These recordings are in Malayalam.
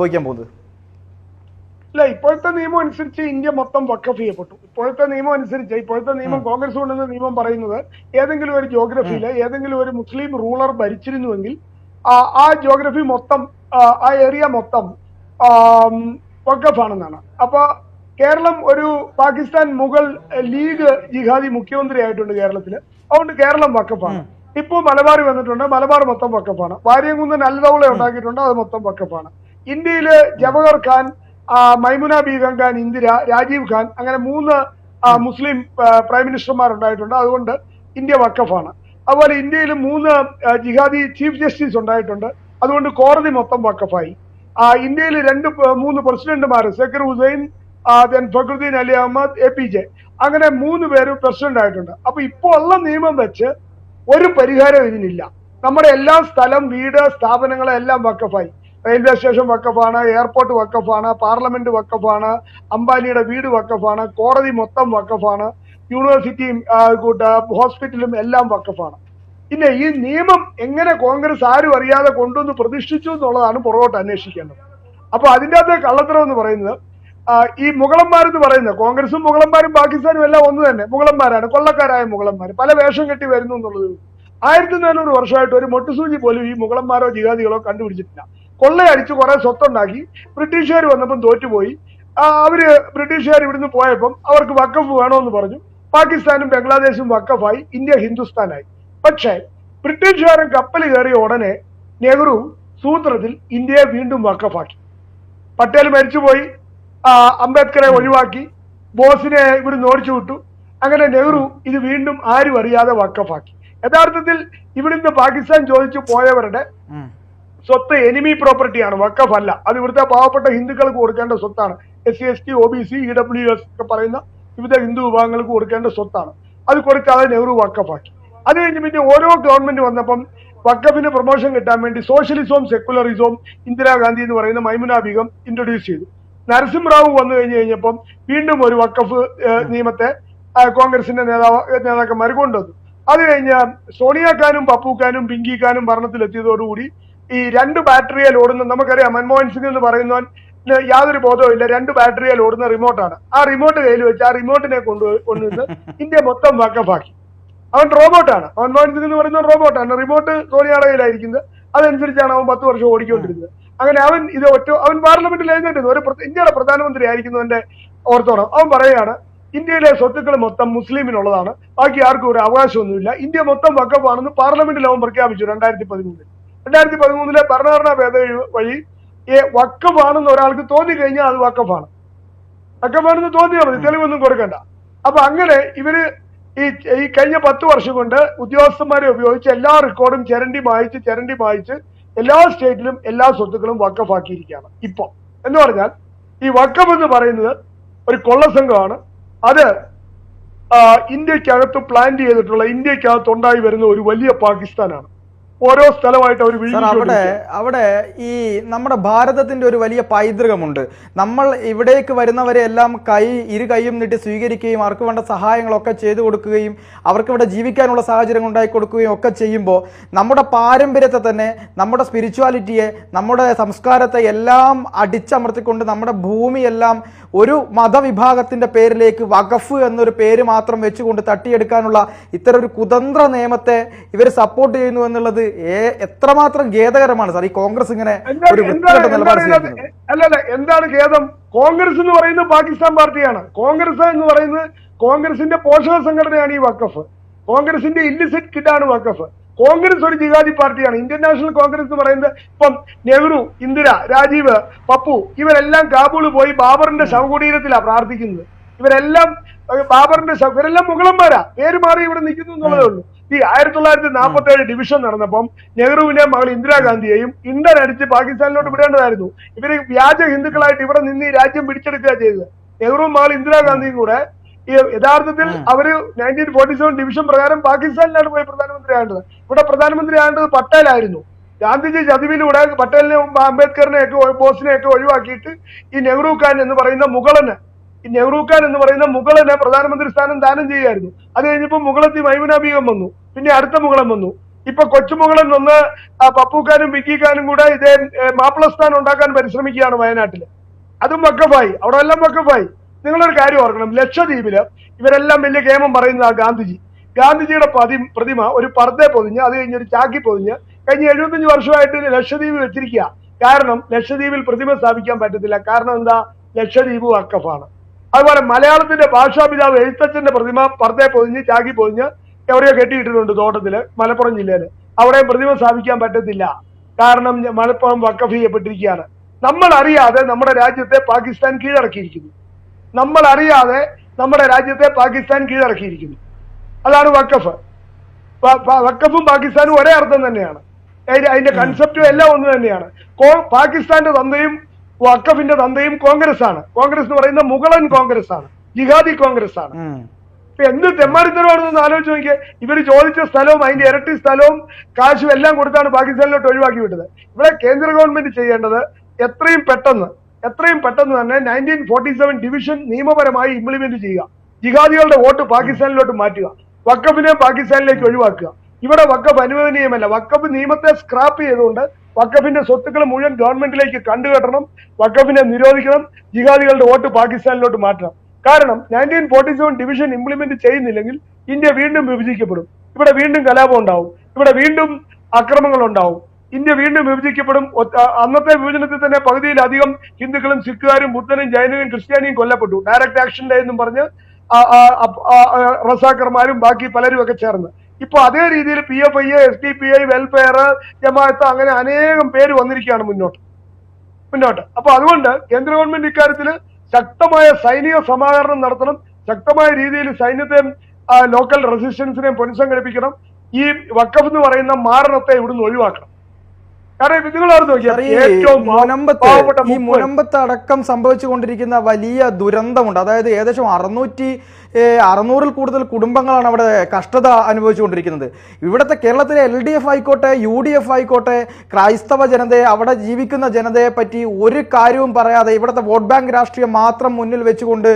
സംഭവിക്കാൻ പോകുന്നത്? ഇല്ല ഇപ്പോഴത്തെ നിയമം അനുസരിച്ച് ഇന്ത്യ മൊത്തം വക്കഫ് ചെയ്യപ്പെട്ടു. ഇപ്പോഴത്തെ നിയമം അനുസരിച്ച് ഇപ്പോഴത്തെ നിയമം കോൺഗ്രസ് കൊണ്ടുവന്ന നിയമം പറയുന്നത് ഏതെങ്കിലും ഒരു ജോഗ്രഫിയിൽ ഏതെങ്കിലും ഒരു മുസ്ലിം റൂളർ ഭരിച്ചിരുന്നുവെങ്കിൽ ആ ജോഗ്രഫി മൊത്തം ആ, ഏരിയ മൊത്തം വക്കഫാണെന്നാണ് അപ്പൊ കേരളം ഒരു പാകിസ്ഥാൻ മുഗൾ ലീഗ് ജിഹാദി മുഖ്യമന്ത്രി ആയിട്ടുണ്ട് കേരളത്തിൽ അതുകൊണ്ട് കേരളം വക്കഫാണ് ഇപ്പൊ മലബാർ വന്നിട്ടുണ്ട് മലബാർ മൊത്തം വക്കഫാണ് വാര്യംകുന്നൻ അൽദൗള ഉണ്ടാക്കിയിട്ടുണ്ട് അത് മൊത്തം വക്കഫാണ് ഇന്ത്യയിൽ ജവഹർ ഖാൻ മൈമുന ബീഗം ഖാൻ ഇന്ദിര രാജീവ് ഖാൻ അങ്ങനെ മൂന്ന് മുസ്ലിം പ്രൈം മിനിസ്റ്റർമാർ ഉണ്ടായിട്ടുണ്ട് അതുകൊണ്ട് ഇന്ത്യ വക്കഫാണ് അതുപോലെ ഇന്ത്യയിൽ മൂന്ന് ജിഹാദി ചീഫ് ജസ്റ്റിസ് ഉണ്ടായിട്ടുണ്ട്. അതുകൊണ്ട് കോടതി മൊത്തം വക്കഫായി ഇന്ത്യയിൽ രണ്ട് മൂന്ന് പ്രസിഡന്റുമാർ Zakir Hussain then Fakhruddin Ali Ahmed A P J അങ്ങനെ മൂന്ന് പേര് പ്രസിഡന്റ് ആയിട്ടുണ്ട് അപ്പൊ ഇപ്പോൾ ഉള്ള നിയമം വെച്ച് ഒരു പരിഹാരം ഇതിനില്ല. നമ്മുടെ എല്ലാ സ്ഥലം വീട് സ്ഥാപനങ്ങളെല്ലാം വക്കഫായി റെയിൽവേ സ്റ്റേഷൻ വക്കഫാണ് എയർപോർട്ട് വക്കഫാണ് പാർലമെന്റ് വക്കഫാണ് അംബാനിയുടെ വീട് വക്കഫാണ് കോടതി മൊത്തം വക്കഫാണ് യൂണിവേഴ്സിറ്റിയും ഹോസ്പിറ്റലും എല്ലാം വക്കഫാണ് പിന്നെ ഈ നിയമം എങ്ങനെ കോൺഗ്രസ് ആരും അറിയാതെ കൊണ്ടുവന്ന് പ്രതിഷ്ഠിച്ചു എന്നുള്ളതാണ് പുറകോട്ട് അന്വേഷിക്കേണ്ടത്. അപ്പൊ അതിന്റെ അകത്തെ കള്ളത്തരം എന്ന് പറയുന്നത് ഈ മുഗളന്മാരെന്ന് പറയുന്നത് കോൺഗ്രസും മുഗളന്മാരും പാകിസ്ഥാനും എല്ലാം ഒന്ന് തന്നെ മുഗളന്മാരാണ് കൊള്ളക്കാരായ മുഗളന്മാർ പല വേഷം കെട്ടി വരുന്നു എന്നുള്ളത്. ആയിരത്തി നാനൂറ് വർഷമായിട്ട് ഒരു മൊട്ടുസൂചി പോലും ഈ മുഗളന്മാരോ ജിഹാദികളോ കണ്ടുപിടിച്ചിട്ടില്ല. കൊള്ളയടിച്ച് കുറെ സ്വത്തുണ്ടാക്കി. ബ്രിട്ടീഷുകാർ വന്നപ്പം തോറ്റുപോയി. അവർ ബ്രിട്ടീഷുകാർ ഇവിടുന്ന് പോയപ്പം അവർക്ക് വക്കഫ് വേണമെന്ന് പറഞ്ഞു. പാകിസ്ഥാനും ബംഗ്ലാദേശും വക്കഫായി ഇന്ത്യ ഹിന്ദുസ്ഥാനായി. പക്ഷേ ബ്രിട്ടീഷുകാരൻ കപ്പൽ കയറിയ ഉടനെ നെഹ്റു സൂത്രത്തിൽ ഇന്ത്യയെ വീണ്ടും വക്കഫാക്കി പട്ടേൽ മരിച്ചുപോയി. അംബേദ്കറെ ഒഴിവാക്കി. ബോസിനെ ഇവിടുന്ന് ഓടിച്ചു വിട്ടു. അങ്ങനെ നെഹ്റു ഇത് വീണ്ടും ആരും അറിയാതെ വക്കഫാക്കി യഥാർത്ഥത്തിൽ ഇവിടുന്ന് പാകിസ്ഥാൻ ചോദിച്ചു പോയവരുടെ. സ്വത്ത് എനിമി പ്രോപ്പർട്ടിയാണ് വക്കഫ് അല്ല അത് ഇവിടുത്തെ പാവപ്പെട്ട ഹിന്ദുക്കൾക്ക് കൊടുക്കേണ്ട സ്വത്താണ്. S C S T O B C E W S ഒക്കെ പറയുന്ന വിവിധ ഹിന്ദു വിഭാഗങ്ങൾക്ക് കൊടുക്കേണ്ട സ്വത്താണ്. അത് കൊടുക്കാതെ നെഹ്റു വക്കഫാക്കി അത് കഴിഞ്ഞ് പിന്നെ ഓരോ ഗവൺമെന്റ് വന്നപ്പം വക്കഫിന് പ്രൊമോഷൻ കിട്ടാൻ വേണ്ടി സോഷ്യലിസവും സെക്കുലറിസവും ഇന്ദിരാഗാന്ധി എന്ന് പറയുന്ന മൈമുന ബീഗം ഇൻട്രൊഡ്യൂസ് ചെയ്തു. നരസിംഹറാവു വന്നു കഴിഞ്ഞു കഴിഞ്ഞപ്പം വീണ്ടും ഒരു വക്കഫ് നിയമത്തെ കോൺഗ്രസിന്റെ നേതാവ് നേതാക്കന്മാർ കൊണ്ടുവന്നു. അത് കഴിഞ്ഞ് സോണിയാഖാനും പപ്പുഖാനും പിങ്കി ഖാനും ഭരണത്തിലെത്തിയതോടുകൂടി ഈ രണ്ട് ബാറ്ററിയിൽ ഓടുന്ന നമുക്കറിയാം മൻമോഹൻ സിംഗ് എന്ന് പറയുന്നവൻ യാതൊരു ബോധവും ഇല്ല. രണ്ട് ബാറ്ററിയിൽ ഓടുന്ന റിമോട്ടാണ് ആ റിമോട്ട് കയ്യിൽ വെച്ച് ആ റിമോട്ടിനെ കൊണ്ടു കൊണ്ടുവന്ന് ഇന്ത്യ മൊത്തം വക്കഫാക്കി അവൻ റോബോട്ടാണ് മൻമോഹൻ സിംഗ് എന്ന് പറയുന്ന റോബോട്ടാണ് റിമോട്ട് സോണിയുടെ കയ്യിലായിരിക്കുന്നത് അതനുസരിച്ചാണ് അവൻ പത്ത് വർഷം ഓടിക്കൊണ്ടിരുന്നത്. അങ്ങനെ അവൻ ഇത് ഒറ്റ അവൻ പാർലമെന്റിൽ എഴുന്നേറ്റുന്നു ഒരു ഇന്ത്യയുടെ പ്രധാനമന്ത്രി ആയിരിക്കുന്നവന്റെ ഓർത്തോണം. അവൻ പറയുകയാണ് ഇന്ത്യയിലെ സ്വത്തുക്കൾ മൊത്തം മുസ്ലിമിനുള്ളതാണ്. ബാക്കി ആർക്കും ഒരു അവകാശമൊന്നുമില്ല. ഇന്ത്യ മൊത്തം വക്കപ്പാണെന്ന് പാർലമെന്റിൽ അവൻ പ്രഖ്യാപിച്ചു രണ്ടായിരത്തി പതിമൂന്നിൽ. രണ്ടായിരത്തി പതിമൂന്നിലെ ഭരണഘടനാ ഭേദഗതി വഴി വക്കഫാണെന്ന് ഒരാൾക്ക് തോന്നി കഴിഞ്ഞാൽ അത് വക്കഫാണ്. വക്കഫാണെന്ന് തോന്നിയാൽ മതി തെളിവൊന്നും കൊടുക്കണ്ട. അപ്പൊ അങ്ങനെ ഇവർ ഈ ഈ കഴിഞ്ഞ പത്ത് വർഷം കൊണ്ട് ഉദ്യോഗസ്ഥന്മാരെ ഉപയോഗിച്ച് എല്ലാ റെക്കോർഡും ചിരണ്ടി മായിച്ച് ചിരണ്ടി മായിച്ച് എല്ലാ സ്റ്റേറ്റിലും എല്ലാ സ്വത്തുക്കളും വക്കഫാക്കിയിരിക്കുകയാണ് ഇപ്പൊ. എന്ന് പറഞ്ഞാൽ ഈ വക്കഫ് എന്ന് പറയുന്നത് ഒരു കൊള്ളസംഘമാണ്. അത് ഇന്ത്യക്കകത്ത് പ്ലാൻ ചെയ്തിട്ടുള്ള ഇന്ത്യക്കകത്ത് ഉണ്ടായി വരുന്ന ഒരു വലിയ പാകിസ്ഥാനാണ്. ഓരോ സ്ഥലമായിട്ട് അവർ അവിടെ അവിടെ ഈ നമ്മുടെ ഭാരതത്തിന്റെ ഒരു വലിയ പൈതൃകമുണ്ട്. നമ്മൾ ഇവിടേക്ക് വരുന്നവരെ എല്ലാം കൈ ഇരു കൈയും നീട്ടി സ്വീകരിക്കുകയും അവർക്ക് വേണ്ട സഹായങ്ങളൊക്കെ ചെയ്തു കൊടുക്കുകയും അവർക്ക് ഇവിടെ ജീവിക്കാനുള്ള സാഹചര്യം ഉണ്ടാക്കി കൊടുക്കുകയും ഒക്കെ ചെയ്യുമ്പോൾ നമ്മുടെ പാരമ്പര്യത്തെ തന്നെ നമ്മുടെ സ്പിരിച്വാലിറ്റിയെ നമ്മുടെ സംസ്കാരത്തെ എല്ലാം അടിച്ചമർത്തിക്കൊണ്ട് നമ്മുടെ ഭൂമിയെല്ലാം ഒരു മതവിഭാഗത്തിന്റെ പേരിലേക്ക് വഖഫ് എന്നൊരു പേര് മാത്രം വെച്ചുകൊണ്ട് തട്ടിയെടുക്കാനുള്ള ഇത്തരം ഒരു കുതന്ത്ര നിയമത്തെ ഇവർ സപ്പോർട്ട് ചെയ്യുന്നു എന്നുള്ളത് എത്രമാത്രം ഖേദകരമാണ് സാർ ഈ കോൺഗ്രസ് ഇങ്ങനെ ഒരു? അല്ലല്ല എന്താണ് ഖേദം? കോൺഗ്രസ് എന്ന് പറയുന്നത് പാകിസ്ഥാൻ പാർട്ടിയാണ്. കോൺഗ്രസ് എന്ന് പറയുന്നത് കോൺഗ്രസിന്റെ പോഷക സംഘടനയാണ് ഈ വക്കഫ് കോൺഗ്രസിന്റെ ഇല്ലിസിറ്റ് കിഡാണ് വക്കഫ് കോൺഗ്രസ് ഒരു ജിഹാദി പാർട്ടിയാണ്. ഇന്ത്യൻ നാഷണൽ കോൺഗ്രസ് എന്ന് പറയുന്നത് ഇപ്പം നെഹ്റു ഇന്ദിര രാജീവ് പപ്പു ഇവരെല്ലാം കാബൂൾ പോയി ബാബറിന്റെ ശവകുടീരത്തിലാണ് പ്രാർത്ഥിക്കുന്നത്. ഇവരെല്ലാം ബാബറിന്റെ ഇവരെല്ലാം മുഗളന്മാരാ. പേര് മാറി ഇവിടെ നിൽക്കുന്നു എന്നുള്ളതേ ഉള്ളൂ. ഈ ആയിരത്തി തൊള്ളായിരത്തി നാൽപ്പത്തി ഏഴ് ഡിവിഷൻ നടന്നപ്പം നെഹ്റുവിനെ മകൾ ഇന്ദിരാഗാന്ധിയെയും ഇന്ത്യൻ അടിച്ച് പാകിസ്ഥാനിലോട്ട് വിടേണ്ടതായിരുന്നു. ഇവർ വ്യാജ ഹിന്ദുക്കളായിട്ട് ഇവിടെ നിന്ന് ഈ രാജ്യം പിടിച്ചെടുക്കുക ചെയ്തത്. നെഹ്റുവും മകൾ ഇന്ദിരാഗാന്ധിയും കൂടെ യഥാർത്ഥത്തിൽ അവർ നയന്റീൻ ഫോർട്ടി സെവൻ ഡിവിഷൻ പ്രകാരം പാകിസ്ഥാനിലാണ് പോയി പ്രധാനമന്ത്രി ആകേണ്ടത് ഇവിടെ പ്രധാനമന്ത്രി ആകേണ്ടത് പട്ടേലായിരുന്നു. ഗാന്ധിജി ചതിവിലൂടെ പട്ടേലിനെ അംബേദ്കറിനെ ഒക്കെ ബോസിനെ ഒക്കെ ഒഴിവാക്കിയിട്ട് ഈ നെഹ്റു ഖാൻ എന്ന് പറയുന്ന മുഗളന് നെഹ്റു ഖാൻ എന്ന് പറയുന്ന മുഗളനെ പ്രധാനമന്ത്രി സ്ഥാനം ദാനം ചെയ്യായിരുന്നു. അത് കഴിഞ്ഞപ്പോൾ മുഗളത്തി മൈമുന വന്നു. പിന്നെ അടുത്ത മുഗളം വന്നു. ഇപ്പൊ കൊച്ചുമുകളൻ വന്ന് ആ പപ്പുക്കാനും വിക്കിക്കാനും കൂടെ ഇതേ മാപ്പിളസ്ഥാനം ഉണ്ടാക്കാൻ പരിശ്രമിക്കുകയാണ് വയനാട്ടിൽ. അതും വക്കഫായി അവിടെ എല്ലാം വക്കഫായി നിങ്ങളൊരു കാര്യം ഓർക്കണം. ലക്ഷദ്വീപിൽ ഇവരെല്ലാം വലിയ കേമം പറയുന്നത് ആ ഗാന്ധിജി. ഗാന്ധിജിയുടെ പതി പ്രതിമ ഒരു പർദ്ദയെ പൊതിഞ്ഞ് അത് കഴിഞ്ഞ് ഒരു ചാക്കി പൊതിഞ്ഞ് കഴിഞ്ഞ എഴുപത്തഞ്ച് വർഷമായിട്ട് ലക്ഷദ്വീപ് വെച്ചിരിക്കുക. കാരണം ലക്ഷദ്വീപിൽ പ്രതിമ സ്ഥാപിക്കാൻ പറ്റത്തില്ല. കാരണം എന്താ? ലക്ഷദ്വീപ് വക്കഫാണ് അതുപോലെ മലയാളത്തിന്റെ ഭാഷാപിതാവ് എഴുത്തച്ഛന്റെ പ്രതിമ പർദ്ദയെ പൊതിഞ്ഞ് ചാകി പൊതിഞ്ഞ് എവിടെയോ കെട്ടിയിട്ടിട്ടുണ്ട് തോട്ടത്തിൽ മലപ്പുറം ജില്ലയിൽ. അവിടെ പ്രതിമ സ്ഥാപിക്കാൻ പറ്റത്തില്ല. കാരണം മലപ്പുറം വക്കഫ് ചെയ്യപ്പെട്ടിരിക്കുകയാണ്. നമ്മൾ അറിയാതെ നമ്മുടെ രാജ്യത്തെ പാകിസ്ഥാൻ കീഴടക്കിയിരിക്കുന്നു. നമ്മൾ അറിയാതെ നമ്മുടെ രാജ്യത്തെ പാകിസ്ഥാൻ കീഴടക്കിയിരിക്കുന്നു. അതാണ് വക്കഫ് വക്കഫും പാകിസ്ഥാനും ഒരേ അർത്ഥം തന്നെയാണ്. അതിന്റെ- കൺസെപ്റ്റും എല്ലാം ഒന്ന് തന്നെയാണ്. പാകിസ്ഥാന്റെ തന്തയും വക്കഫിന്റെ തന്തയും കോൺഗ്രസ് ആണ് കോൺഗ്രസ് എന്ന് പറയുന്ന മുഗളൻ കോൺഗ്രസ് ആണ് ജിഹാദി കോൺഗ്രസ് ആണ് എന്ത് തെമ്മാടിത്തരമാണെന്ന് ആലോചിച്ച് നോക്കിയാൽ ഇവർ ചോദിച്ച സ്ഥലവും അതിന്റെ ഇരട്ടി സ്ഥലവും കാശും എല്ലാം കൊടുത്താണ് പാകിസ്ഥാനിലോട്ട് ഒഴിവാക്കി വിട്ടത് ഇവിടെ കേന്ദ്ര ഗവൺമെന്റ് ചെയ്യേണ്ടത് എത്രയും പെട്ടെന്ന് എത്രയും പെട്ടെന്ന് തന്നെ നയന്റീൻ ഫോർട്ടി സെവൻ ഡിവിഷൻ നിയമപരമായി ഇംപ്ലിമെന്റ് ചെയ്യുക. ജിഹാദികളുടെ വോട്ട് പാകിസ്ഥാനിലോട്ട് മാറ്റുക. വക്കഫിനെ പാകിസ്ഥാനിലേക്ക് ഒഴിവാക്കുക. ഇവിടെ വക്കഫ് അനുവദനീയമല്ല. വക്കഫ് നിയമത്തെ സ്ക്രാപ്പ് ചെയ്തുകൊണ്ട് വക്കഫിന്റെ സ്വത്തുക്കൾ മുഴുവൻ ഗവൺമെന്റിലേക്ക് കണ്ടുകെട്ടണം വക്കഫിനെ നിരോധിക്കണം ജിഹാദികളുടെ വോട്ട് പാകിസ്ഥാനിലോട്ട് മാറ്റണം. കാരണം nineteen forty seven division implement ചെയ്യുന്നില്ലെങ്കിൽ ഇന്ത്യ വീണ്ടും വിഭജിക്കപ്പെടും. ഇവിടെ വീണ്ടും കലാപം ഉണ്ടാവും. ഇവിടെ വീണ്ടും അക്രമങ്ങൾ ഉണ്ടാവും. ഇന്ത്യ വീണ്ടും വിഭജിക്കപ്പെടും. അന്നത്തെ വിഭജനത്തിൽ തന്നെ പകുതിയിലധികം ഹിന്ദുക്കളും സിഖുകാരും ബുദ്ധനും ജൈനനും ക്രിസ്ത്യാനിയും കൊല്ലപ്പെട്ടു. ഡയറക്ട് ആക്ഷൻ ഡേ എന്നും പറഞ്ഞ് റസാക്കർമാരും ബാക്കി പലരും ഒക്കെ ചേർന്ന്. ഇപ്പൊ അതേ രീതിയിൽ P F I S D P I welfare Jamaat അങ്ങനെ അനേകം പേര് വന്നിരിക്കുകയാണ് മുന്നോട്ട്. മുന്നോട്ട്. അപ്പൊ അതുകൊണ്ട് കേന്ദ്ര ഗവൺമെന്റ് ഇക്കാര്യത്തിൽ ശക്തമായ സൈനിക സമാഹരണം നടത്തണം. ശക്തമായ രീതിയിൽ സൈന്യത്തെയും ലോക്കൽ റെസിസ്റ്റൻസിനെയും പുനഃസംഘടിപ്പിക്കണം ഈ വക്കഫ് എന്ന് പറയുന്ന മാരണത്തെ ഇവിടുന്ന് ഒഴിവാക്കണം കാരണം ഇത് നിങ്ങൾ ഓർത്ത് നോക്കിയാൽ സാർ, ഈ മുനമ്പത്ത് അടക്കം സംഭവിച്ചുകൊണ്ടിരിക്കുന്ന വലിയ ദുരന്തമുണ്ട്. അതായത് ഏകദേശം അറുന്നൂറ്റി അറുന്നൂറിൽ കൂടുതൽ കുടുംബങ്ങളാണ് അവിടെ കഷ്ടത അനുഭവിച്ചുകൊണ്ടിരിക്കുന്നത്. ഇവിടുത്തെ കേരളത്തിലെ എൽ ഡി എഫ് ആയിക്കോട്ടെ യു ഡി എഫ് ആയിക്കോട്ടെ ക്രൈസ്തവ ജനതയെ അവിടെ ജീവിക്കുന്ന ജനതയെ പറ്റി ഒരു കാര്യവും പറയാതെ ഇവിടുത്തെ വോട്ട് ബാങ്ക് രാഷ്ട്രീയം മാത്രം മുന്നിൽ വെച്ചുകൊണ്ട്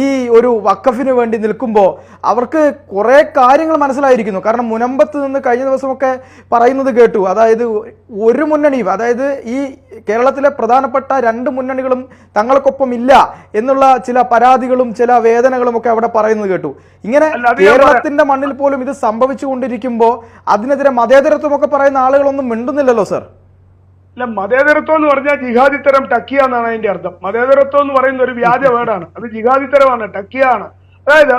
ഈ ഒരു വക്കഫിന് വേണ്ടി നിൽക്കുമ്പോൾ അവർക്ക് കുറേ കാര്യങ്ങൾ മനസ്സിലായിരിക്കുന്നു. കാരണം മുനമ്പത്ത് നിന്ന് കഴിഞ്ഞ ദിവസമൊക്കെ പറയുന്നത് കേട്ടു. അതായത് ഒരു മുന്നണിയും അതായത് ഈ കേരളത്തിലെ പ്രധാനപ്പെട്ട രണ്ട് മുന്നണികളും തങ്ങൾക്കൊപ്പം ഇല്ല എന്നുള്ള ചില പരാതികളും ചില വേദനകളും ഒക്കെ അവിടെ പറയുന്നത് കേട്ടു. ഇങ്ങനെ കേരളത്തിന്റെ മണ്ണിൽ പോലും ഇത് സംഭവിച്ചുകൊണ്ടിരിക്കുമ്പോൾ അതിനെതിരെ മതേതരത്വം ഒക്കെ പറയുന്ന ആളുകളൊന്നും മിണ്ടുന്നില്ലല്ലോ സർ. അല്ല മതേതരത്വം എന്ന് പറഞ്ഞാൽ ജിഹാദിത്തരം ടക്കിയ എന്നാണ് അതിന്റെ അർത്ഥം. മതേതരത്വം എന്ന് പറയുന്ന ഒരു വ്യാജ വേർഡാണ്. അത് ജിഹാദിത്തരമാണ് ടക്കിയാണ് അതായത്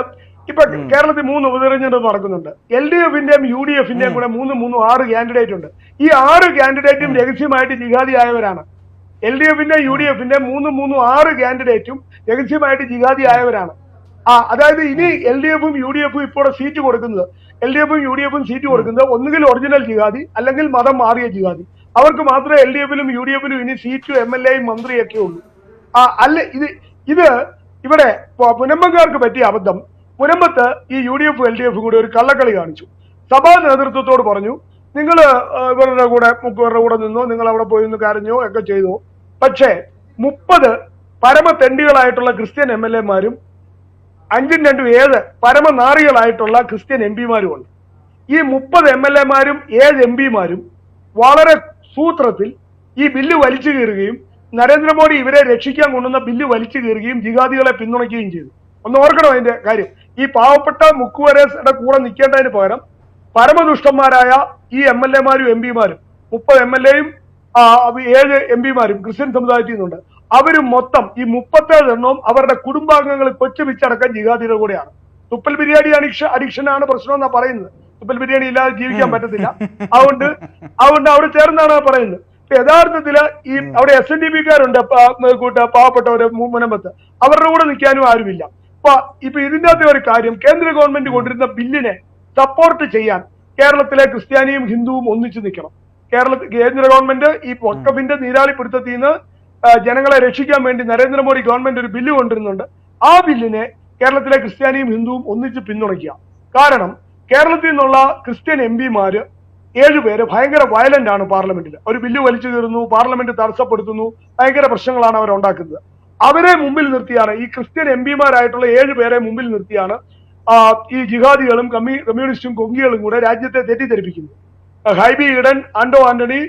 ഇപ്പൊ കേരളത്തിൽ മൂന്ന് ഉപതെരഞ്ഞെടുപ്പ് നടക്കുന്നുണ്ട്. എൽ ഡി എഫിന്റെയും യു ഡി എഫിന്റെയും കൂടെ മൂന്ന് മൂന്ന് ആറ് കാൻഡിഡേറ്റ് ഉണ്ട്. ഈ ആറ് കാൻഡിഡേറ്റും രഹസ്യമായിട്ട് ജിഹാദിയായവരാണ്. എൽ ഡി എഫിന്റെ യു ഡി എഫിന്റെ മൂന്ന് മൂന്ന് ആറ് കാൻഡിഡേറ്റും രഹസ്യമായിട്ട് ജിഹാദിയായവരാണ്. ആ അതായത് ഇനി എൽ ഡി എഫും യു ഡി എഫും ഇപ്പോൾ സീറ്റ് കൊടുക്കുന്നത്. എൽ ഡി എഫും യു ഡി എഫും സീറ്റ് കൊടുക്കുന്നത് ഒന്നുകിൽ ഒറിജിനൽ ജിഹാദി അല്ലെങ്കിൽ മതം മാറിയ ജിഹാദി. അവർക്ക് മാത്രമേ എൽ ഡി എഫിലും യു ഡി എഫിലും ഇനി സീറ്റും എം എൽ എയും മന്ത്രിയൊക്കെ ഉള്ളൂ. ആ അല്ല ഇത് ഇത് ഇവിടെ പുനമ്പങ്കാർക്ക് പറ്റിയ അബദ്ധം. പുനമ്പത്ത് ഈ U D F L D F കൂടി ഒരു കള്ളക്കളി കാണിച്ചു. സഭാ നേതൃത്വത്തോട് പറഞ്ഞു നിങ്ങൾ ഇവരുടെ കൂടെ മുക്കുവരുടെ കൂടെ നിന്നോ നിങ്ങൾ അവിടെ പോയി നിന്ന് കരഞ്ഞോ ഒക്കെ ചെയ്തോ. പക്ഷേ മുപ്പത് പരമതെണ്ടികളായിട്ടുള്ള ക്രിസ്ത്യൻ എം എൽ എമാരും അഞ്ചും രണ്ടും ഏഴ് പരമനാറികളായിട്ടുള്ള ക്രിസ്ത്യൻ എം പിമാരുമുണ്ട്. ഈ മുപ്പത് എം എൽ എമാരും ഏഴ് എം പിമാരും വളരെ സൂത്രത്തിൽ ഈ ബില്ല് വലിച്ചു കീറുകയും നരേന്ദ്രമോദി ഇവരെ രക്ഷിക്കാൻ കൊണ്ടുവന്ന ബില്ല് വലിച്ചു കീറുകയും ജിഹാദികളെ പിന്തുണയ്ക്കുകയും ചെയ്തു. ഒന്ന് ഓർക്കണം അതിന്റെ കാര്യം? ഈ പാവപ്പെട്ട മുക്കുവരയുടെ കൂടെ നിൽക്കേണ്ടതിന് പകരം പരമദുഷ്ടന്മാരായ ഈ എം എൽ എമാരും എം പിമാരും മുപ്പത് എം എൽ എയും ഏഴ് എം പിമാരും ക്രിസ്ത്യൻ സമുദായത്തിൽ നിന്നുണ്ട്. അവരും മൊത്തം ഈ മുപ്പത്തേഴ് എണ്ണവും അവരുടെ കുടുംബാംഗങ്ങൾ കൊച്ചു വിച്ചടക്കം ജിഹാദിയുടെ കൂടെയാണ്. തുപ്പൽ ബിരിയാണി അഡിക്ഷ അഡിക്ഷനാണ് പ്രശ്നം എന്നാ പറയുന്നത്. തുപ്പൽ ബിരിയാണി ഇല്ലാതെ ജീവിക്കാൻ പറ്റത്തില്ല. അതുകൊണ്ട് അതുകൊണ്ട് അവിടെ ചേർന്നാണ് പറയുന്നത്. ഇപ്പൊ യഥാർത്ഥത്തിൽ ഈ അവിടെ എസ് എൻ ഡി പിക്കാരുണ്ട് കൂട്ട പാവപ്പെട്ടവര് മുനമ്പത്ത്. അവരുടെ കൂടെ നിൽക്കാനും ആരുമില്ല. അപ്പൊ ഇപ്പൊ ഇതിന്റെ അകത്തെ ഒരു കാര്യം കേന്ദ്ര ഗവൺമെന്റ് കൊണ്ടിരുന്ന ബില്ലിനെ സപ്പോർട്ട് ചെയ്യാൻ കേരളത്തിലെ ക്രിസ്ത്യാനിയും ഹിന്ദുവും ഒന്നിച്ചു നിൽക്കണം. കേരള കേന്ദ്ര ഗവൺമെന്റ് ഈ വക്കഫിന്റെ നീരാളിപ്പിടുത്തത്തിൽ നിന്ന് ജനങ്ങളെ രക്ഷിക്കാൻ വേണ്ടി നരേന്ദ്രമോദി ഗവൺമെന്റ് ഒരു ബില്ല് കൊണ്ടുവരുന്നുണ്ട്. ആ ബില്ലിനെ കേരളത്തിലെ ക്രിസ്ത്യാനിയും ഹിന്ദുവും ഒന്നിച്ച് പിന്തുണയ്ക്കുക. കാരണം കേരളത്തിൽ നിന്നുള്ള ക്രിസ്ത്യൻ എം പിമാര് ഏഴുപേര് ഭയങ്കര വയലന്റ് ആണ് പാർലമെന്റിൽ ഒരു ബില്ല് വലിച്ചു കീറുന്നു പാർലമെന്റ് തടസ്സപ്പെടുത്തുന്നു ഭയങ്കര പ്രശ്നങ്ങളാണ് അവർ ഉണ്ടാക്കുന്നത്. അവരെ മുമ്പിൽ നിർത്തിയാണ്. ഈ ക്രിസ്ത്യൻ എം പിമാരായിട്ടുള്ള ഏഴ് പേരെ മുമ്പിൽ നിർത്തിയാണ് ഈ ജിഹാദികളും കമ്മ്യൂ കമ്മ്യൂണിസ്റ്റും കൊങ്കികളും കൂടെ രാജ്യത്തെ തെറ്റിദ്ധരിപ്പിക്കുന്നത്. ഹൈബി ഈഡൻ ആൻഡോ ആന്റണി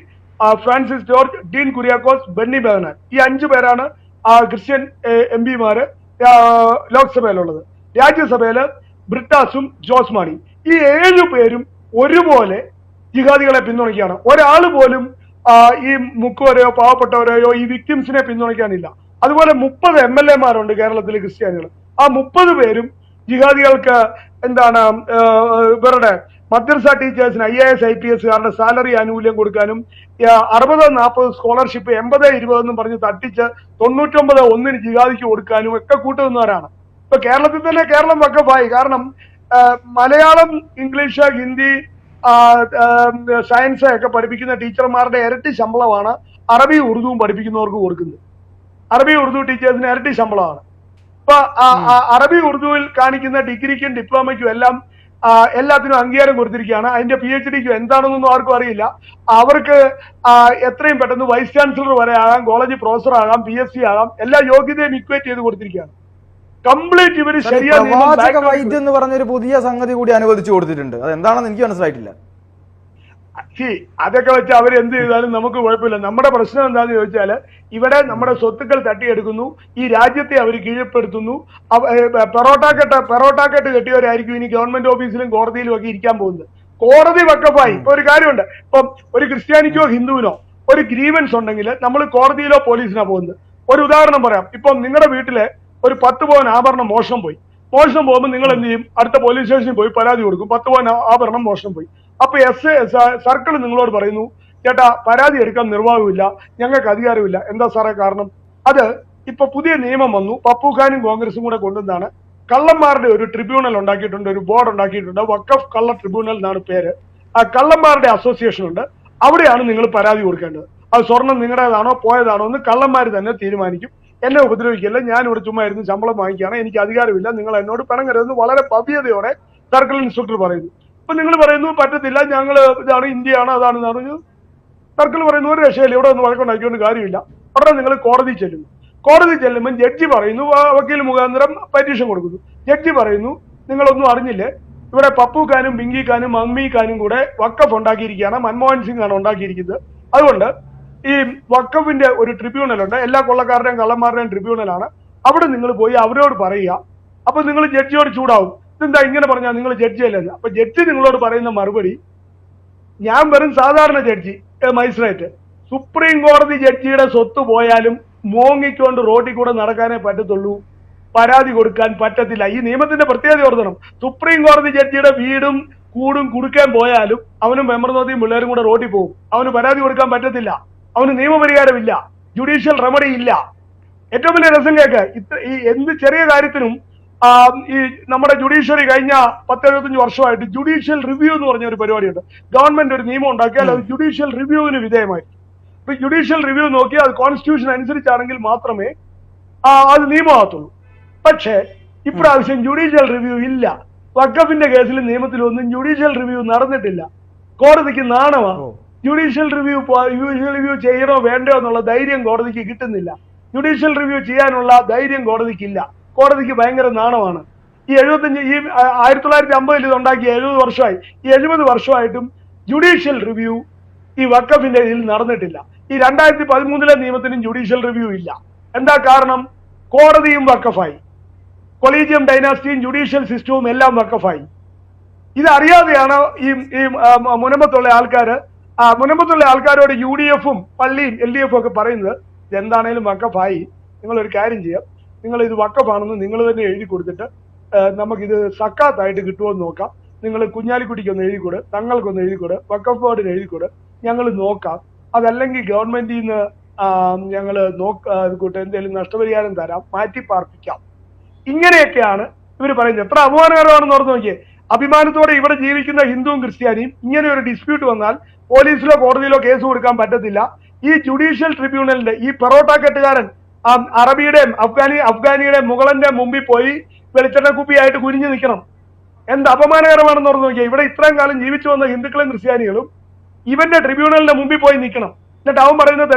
ഫ്രാൻസിസ് ജോർജ് ഡീൻ കുര്യാക്കോസ് ബെന്നി ബെഹനാൻ. ഈ അഞ്ചു പേരാണ് ആ, ക്രിസ്ത്യൻ എം പിമാര് ലോക്സഭയിലുള്ളത്. രാജ്യസഭയിൽ ബ്രിട്ടാസും ജോസ് മാണി ഈ ഏഴു പേരും ഒരുപോലെ ജിഹാദികളെ പിന്തുണയ്ക്കുകയാണ്. ഒരാൾ പോലും ഈ മുക്കുവരെയോ പാവപ്പെട്ടവരെയോ ഈ വിക്ടിംസിനെ പിന്തുണയ്ക്കാനില്ല. അതുപോലെ മുപ്പത് എം എൽ എമാരുണ്ട് കേരളത്തിലെ ക്രിസ്ത്യാനികൾ. ആ മുപ്പത് പേരും ജിഹാദികൾക്ക് എന്താണ് ഇവരുടെ മദ്രസ ടീച്ചേഴ്സിന് I A S I P എസ്സുകാരുടെ salary ആനുകൂല്യം കൊടുക്കാനും അറുപത് നാൽപ്പത് സ്കോളർഷിപ്പ് എൺപത് ഇരുപത് എന്നും പറഞ്ഞ് തട്ടിച്ച് തൊണ്ണൂറ്റൊമ്പത് ഒന്നിന് ജിഹാദിക്ക് കൊടുക്കാനും ഒക്കെ കൂട്ടുനിന്നവരാണ്. ഇപ്പൊ കേരളത്തിൽ തന്നെ കേരളം വക്കഫായി കാരണം മലയാളം ഇംഗ്ലീഷ് ഹിന്ദി സയൻസ് ഒക്കെ പഠിപ്പിക്കുന്ന ടീച്ചർമാരുടെ ഇരട്ടി ശമ്പളമാണ് അറബി ഉറുദുവും പഠിപ്പിക്കുന്നവർക്ക് കൊടുക്കുന്നത്. അറബി ഉറുദു ടീച്ചേഴ്സിന് ഇരട്ടി ശമ്പളമാണ്. ഇപ്പൊ ആ, അറബി ഉറുദുവിൽ കാണിക്കുന്ന ഡിഗ്രിക്കും ഡിപ്ലോമയ്ക്കും എല്ലാം എല്ലാത്തിനും അംഗീകാരം കൊടുത്തിരിക്കുകയാണ്. അതിന്റെ പി എച്ച് ഡിക്കും എന്താണെന്നൊന്നും ആർക്കും അറിയില്ല. അവർക്ക് എത്രയും പെട്ടെന്ന് വൈസ് ചാൻസലർ വരെ ആകാം കോളേജ് പ്രൊഫസർ ആകാം പി എസ് സി ആകാം എല്ലാ യോഗ്യതയും ഇക്വേറ്റ് ചെയ്ത് കൊടുത്തിരിക്കുകയാണ്. കംപ്ലീറ്റ് ഇവർ ശരിയായ എന്ന് പറഞ്ഞൊരു പുതിയ സംഗതി കൂടി അനുവദിച്ചു കൊടുത്തിട്ടുണ്ട്. അത് എന്താണെന്ന് എനിക്ക് മനസ്സിലായിട്ടില്ല. See, അതൊക്കെ വെച്ച് അവർ എന്ത് ചെയ്താലും നമുക്ക് കുഴപ്പമില്ല. നമ്മുടെ പ്രശ്നം എന്താണെന്ന് ചോദിച്ചാൽ ഇവിടെ നമ്മുടെ സ്വത്തുക്കൾ തട്ടിയെടുക്കുന്നു. ഈ രാജ്യത്തെ അവർ കീഴ്പ്പെടുത്തുന്നു. പെറോട്ടാക്കെട്ട് പെറോട്ടാക്കെട്ട് കെട്ടിയവരായിരിക്കും ഇനി ഗവൺമെന്റ് ഓഫീസിലും കോടതിയിലും ഒക്കെ ഇരിക്കാൻ പോകുന്നത്. കോടതി വക്കപ്പായി ഇപ്പൊ ഒരു കാര്യമുണ്ട്. ഇപ്പം ഒരു ക്രിസ്ത്യാനിക്കോ ഹിന്ദുവിനോ ഒരു ഗ്രീവൻസ് ഉണ്ടെങ്കിൽ നമ്മൾ കോടതിയിലോ പോലീസിനോ പോകുന്നത്. ഒരു ഉദാഹരണം പറയാം. ഇപ്പം നിങ്ങളുടെ വീട്ടിലെ ഒരു പത്ത് പവൻ ആഭരണം മോഷണം പോയി. മോഷണം പോകുമ്പോൾ നിങ്ങൾ എന്ത് ചെയ്യും? അടുത്ത പോലീസ് സ്റ്റേഷനിൽ പോയി പരാതി കൊടുക്കും. പത്ത് പവൻ ആഭരണം മോഷണം പോയി. അപ്പൊ എസ് സർക്കിൾ നിങ്ങളോട് പറയുന്നു ചേട്ടാ പരാതി എടുക്കാൻ നിർവാഹമില്ല ഞങ്ങൾക്ക് അധികാരമില്ല എന്താ സാറേ കാരണം? അത് ഇപ്പൊ പുതിയ നിയമം വന്നു. പപ്പുഖാനും കോൺഗ്രസും കൂടെ കൊണ്ടുവന്നാണ് കള്ളന്മാരുടെ ഒരു ട്രിബ്യൂണൽ ഉണ്ടാക്കിയിട്ടുണ്ട് ഒരു ബോർഡ് ഉണ്ടാക്കിയിട്ടുണ്ട്. വക്കഫ് കള്ള ട്രിബ്യൂണൽ എന്നാണ് പേര്. ആ കള്ളന്മാരുടെ അസോസിയേഷൻ ഉണ്ട്. അവിടെയാണ് നിങ്ങൾ പരാതി കൊടുക്കേണ്ടത്. അത് സ്വർണം നിങ്ങളുടേതാണോ പോയതാണോ എന്ന് കള്ളന്മാർ തന്നെ തീരുമാനിക്കും. എന്നെ ഉപദ്രവിക്കില്ല? ഞാൻ ഇവിടെ ചുമ്മാ ഇരുന്ന് ശമ്പളം വാങ്ങിക്കുകയാണ്. എനിക്ക് അധികാരമില്ല. നിങ്ങൾ എന്നോട് പിണങ്ങരുതെന്ന് വളരെ ഭവ്യതയോടെ സർക്കിൾ ഇൻസ്ട്രക്ടർ പറയുന്നു. അപ്പൊ നിങ്ങൾ പറയുന്നു പറ്റത്തില്ല ഞങ്ങൾ ഇതാണ് ഇന്ത്യയാണ് അതാണ് പറഞ്ഞു സർക്കിൾ പറയുന്നു ഒരു രക്ഷയില്ല ഇവിടെ ഒന്ന് വഴക്കുണ്ടാക്കിക്കൊണ്ട് കാര്യമില്ല. ഉടനെ നിങ്ങൾ കോടതി ചെല്ലുന്നു. കോടതി ചെല്ലുമ്പോൾ ജഡ്ജി പറയുന്നു വക്കീൽ മുഖാന്തരം പറ്റീഷൻ കൊടുക്കുന്നു. ജഡ്ജി പറയുന്നു നിങ്ങളൊന്നും അറിഞ്ഞില്ലേ? ഇവിടെ പപ്പു ഖാനും ബിങ്കി ഖാനും മമ്മി ഖാനും കൂടെ വക്കഫ് ഉണ്ടാക്കിയിരിക്കുകയാണ്. മൻമോഹൻ സിംഗ് ആണ് ഉണ്ടാക്കിയിരിക്കുന്നത്. അതുകൊണ്ട് ഈ വക്കഫിന്റെ ഒരു ട്രിബ്യൂണൽ ഉണ്ട് എല്ലാ കൊള്ളക്കാരുടെയും കള്ളന്മാരുടെയും ട്രിബ്യൂണലാണ്. അവിടെ നിങ്ങൾ പോയി അവരോട് പറയുക. അപ്പൊ നിങ്ങൾ ജഡ്ജിയോട് ചൂടാവും. ഇതെന്താ ഇങ്ങനെ പറഞ്ഞാൽ നിങ്ങൾ ജഡ്ജി അല്ലെന്ന് അപ്പൊ ജഡ്ജി നിങ്ങളോട് പറയുന്ന മറുപടി ഞാൻ വെറും സാധാരണ ജഡ്ജി മജിസ്ട്രേറ്റ്. സുപ്രീം കോടതി ജഡ്ജിയുടെ സ്വത്ത് പോയാലും മോങ്ങിക്കൊണ്ട് റോഡിൽ കൂടെ നടക്കാനേ പറ്റത്തുള്ളൂ. പരാതി കൊടുക്കാൻ പറ്റത്തില്ല. ഈ നിയമത്തിന്റെ പ്രത്യേകത ഓർക്കണം. സുപ്രീം കോടതി ജഡ്ജിയുടെ വീടും കൂടും കുടുക്കാൻ പോയാലും അവനും മെമ്പർനോദിയും പിള്ളേരും കൂടെ റോഡിൽ പോകും. അവന് പരാതി കൊടുക്കാൻ പറ്റത്തില്ല. അവന് നിയമപരിഹാരമില്ല. ജുഡീഷ്യൽ റെമഡി ഇല്ല. ഏറ്റവും വലിയ രസം കേക്ക്. ഇത്ര ഈ എന്ത് ചെറിയ കാര്യത്തിനും ഈ നമ്മുടെ ജുഡീഷ്യറി കഴിഞ്ഞ പത്തെഴുപത്തഞ്ച് വർഷമായിട്ട് ജുഡീഷ്യൽ റിവ്യൂ എന്ന് പറഞ്ഞ ഒരു പരിപാടിയുണ്ട്. ഗവൺമെന്റ് ഒരു നിയമം ഉണ്ടാക്കിയാൽ അത് ജുഡീഷ്യൽ റിവ്യൂവിന് വിധേയമായി ഇപ്പൊ ജുഡീഷ്യൽ റിവ്യൂ നോക്കിയാൽ അത് കോൺസ്റ്റിറ്റ്യൂഷൻ അനുസരിച്ചാണെങ്കിൽ മാത്രമേ ആ, അത് നിയമമാകത്തുള്ളൂ. പക്ഷേ ഇപ്രാവശ്യം ജുഡീഷ്യൽ റിവ്യൂ ഇല്ല. വക്കഫിന്റെ കേസിൽ നിയമത്തിലൊന്നും ജുഡീഷ്യൽ റിവ്യൂ നടന്നിട്ടില്ല. കോടതിക്ക് നാണമാണ്. ജുഡീഷ്യൽ റിവ്യൂ ജുഡീഷ്യൽ റിവ്യൂ ചെയ്യണോ വേണ്ടോ എന്നുള്ള ധൈര്യം കോടതിക്ക് കിട്ടുന്നില്ല. ജുഡീഷ്യൽ റിവ്യൂ ചെയ്യാനുള്ള ധൈര്യം കോടതിക്കില്ല. കോടതിക്ക് ഭയങ്കര നാണമാണ്. ഈ എഴുപത്തഞ്ച് ഈ ആയിരത്തി തൊള്ളായിരത്തി അമ്പതിൽ ഇത് ഉണ്ടാക്കിയ എഴുപത് വർഷമായി. ഈ എഴുപത് വർഷമായിട്ടും ജുഡീഷ്യൽ റിവ്യൂ ഈ വക്കഫിന്റെ ഇതിൽ നടന്നിട്ടില്ല. ഈ രണ്ടായിരത്തി പതിമൂന്നിലെ നിയമത്തിനും ജുഡീഷ്യൽ റിവ്യൂ ഇല്ല. എന്താ കാരണം? കോടതിയും വക്കഫായി കൊളീജിയം ഡൈനാസ്റ്റിയും ജുഡീഷ്യൽ സിസ്റ്റവും എല്ലാം വക്കഫായി ഇതറിയാതെയാണ് ഈ ഈ മുനമ്പത്തുള്ള ആൾക്കാര് ആ മുനമ്പത്തുള്ള ആൾക്കാരോട് യു ഡി എഫും പള്ളിയും എൽ ഡി എഫും ഒക്കെ പറയുന്നത് എന്താണേലും വക്കഫായി. നിങ്ങൾ ഒരു കാര്യം ചെയ്യാം. നിങ്ങൾ ഇത് വക്കഫാണെന്ന് നിങ്ങൾ തന്നെ എഴുതി കൊടുത്തിട്ട് നമുക്കിത് സക്കാത്തായിട്ട് കിട്ടുമോ നോക്കാം. നിങ്ങൾ കുഞ്ഞാലിക്കുട്ടിക്ക് ഒന്ന് എഴുതി കൊടു തങ്ങൾക്കൊന്ന് എഴുതി കൊടു വക്കഫ് ബോർഡിന് എഴുതി കൊടു ഞങ്ങൾ നോക്കാം. അതല്ലെങ്കിൽ ഗവൺമെന്റിൽ നിന്ന് ഞങ്ങൾ നോക്ക കൂട്ട് എന്തെങ്കിലും നഷ്ടപരിഹാരം തരാം മാറ്റി പാർപ്പിക്കാം ഇങ്ങനെയൊക്കെയാണ് ഇവർ പറയുന്നത്. എത്ര അപമാനകരമാണെന്ന് ഓർത്ത് നോക്കിയേ. അഭിമാനത്തോടെ ഇവിടെ ജീവിക്കുന്ന ഹിന്ദുവും ക്രിസ്ത്യാനിയും ഇങ്ങനെ ഒരു ഡിസ്പ്യൂട്ട് വന്നാൽ പോലീസിലോ കോടതിയിലോ കേസ് കൊടുക്കാൻ പറ്റത്തില്ല. ഈ ജുഡീഷ്യൽ ട്രിബ്യൂണലിന്റെ ഈ പെറോട്ട കെട്ടുകാരൻ അറബിയുടെയും അഫ്ഗാനി അഫ്ഗാനിയുടെയും മുകളന്റെ മുമ്പിൽ പോയി വെളിച്ചെണ്ണ കുപ്പിയായിട്ട് കുനിഞ്ഞു നിൽക്കണം. എന്ത് അപമാനകരമാണെന്ന് ഓർത്ത് നോക്കിയാൽ ഇവിടെ ഇത്രയും കാലം ജീവിച്ചു വന്ന ഹിന്ദുക്കളും ക്രിസ്ത്യാനികളും ഇവന്റെ ട്രിബ്യൂണലിന്റെ മുമ്പിൽ പോയി നിൽക്കണം. എന്നിട്ട് അവൻ പറയുന്നത്